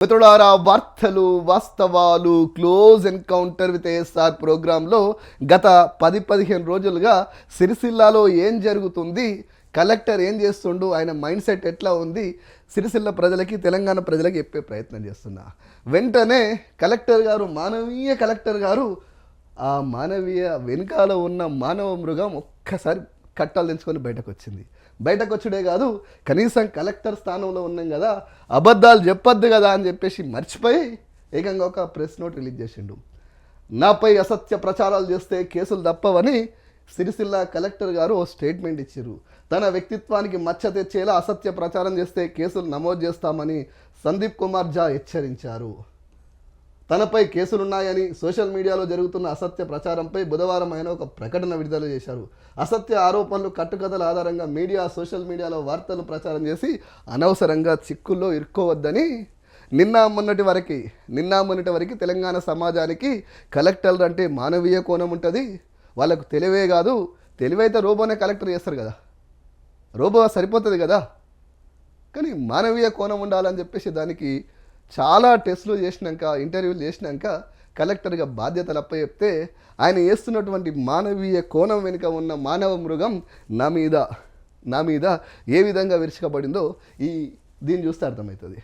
మిత్రులారా వార్తలు వాస్తవాలు క్లోజ్ ఎన్కౌంటర్ విత్ ఏఎస్ఆర్ ప్రోగ్రాంలో గత పది పదిహేను రోజులుగా సిరిసిల్లాలో ఏం జరుగుతుంది కలెక్టర్ ఏం చేస్తుండు ఆయన మైండ్ సెట్ ఎట్లా ఉంది సిరిసిల్ల ప్రజలకి తెలంగాణ ప్రజలకి చెప్పే ప్రయత్నం చేస్తున్నా. వెంటనే కలెక్టర్ గారు మానవీయ కలెక్టర్ గారు ఆ మానవీయ వెనుకాల ఉన్న మానవ మృగం ఒక్కసారి కట్టాలు తెంచుకొని బయటకు వచ్చింది. బయటకు వచ్చుడే కాదు కనీసం కలెక్టర్ స్థానంలో ఉన్నాం కదా అబద్ధాలు చెప్పొద్దు కదా అని చెప్పేసి మర్చిపోయి ఏకంగా ఒక ప్రెస్ నోట్ రిలీజ్ చేసిండు. నాపై అసత్య ప్రచారాలు చేస్తే కేసులు తప్పవని సిరిసిల్ల కలెక్టర్ గారు ఓ స్టేట్మెంట్ ఇచ్చారు తన వ్యక్తిత్వానికి మచ్చ తెచ్చేలా అసత్య ప్రచారం చేస్తే కేసులు నమోదు చేస్తామని సందీప్ కుమార్ జా హెచ్చరించారు. తనపై కేసులున్నాయని సోషల్ మీడియాలో జరుగుతున్న అసత్య ప్రచారంపై బుధవారం ఆయన ఒక ప్రకటన విడుదల చేశారు. అసత్య ఆరోపణలు కట్టుకథల ఆధారంగా మీడియా సోషల్ మీడియాలో వార్తలు ప్రచారం చేసి అనవసరంగా చిక్కుల్లో ఇరుక్కోవద్దని నిన్న మొన్నటి వరకు నిన్న మొన్నటి వరకు తెలంగాణ సమాజానికి కలెక్టర్లు అంటే మానవీయ కోణం ఉంటుంది. వాళ్ళకు తెలివే కాదు. తెలివైతే రోబోనే కలెక్టర్ చేస్తారు కదా. రోబో సరిపోతుంది కదా. కానీ మానవీయ కోణం ఉండాలని చెప్పేసి దానికి చాలా టెస్టులు చేసినాక ఇంటర్వ్యూలు చేసినాక కలెక్టర్గా బాధ్యతలు అప్పచెప్తే ఆయన వేస్తున్నటువంటి మానవీయ కోణం వెనుక ఉన్న మానవ మృగం నా మీద నా మీద ఏ విధంగా విరుచుకబడిందో ఈ దీన్ని చూస్తే అర్థమవుతుంది.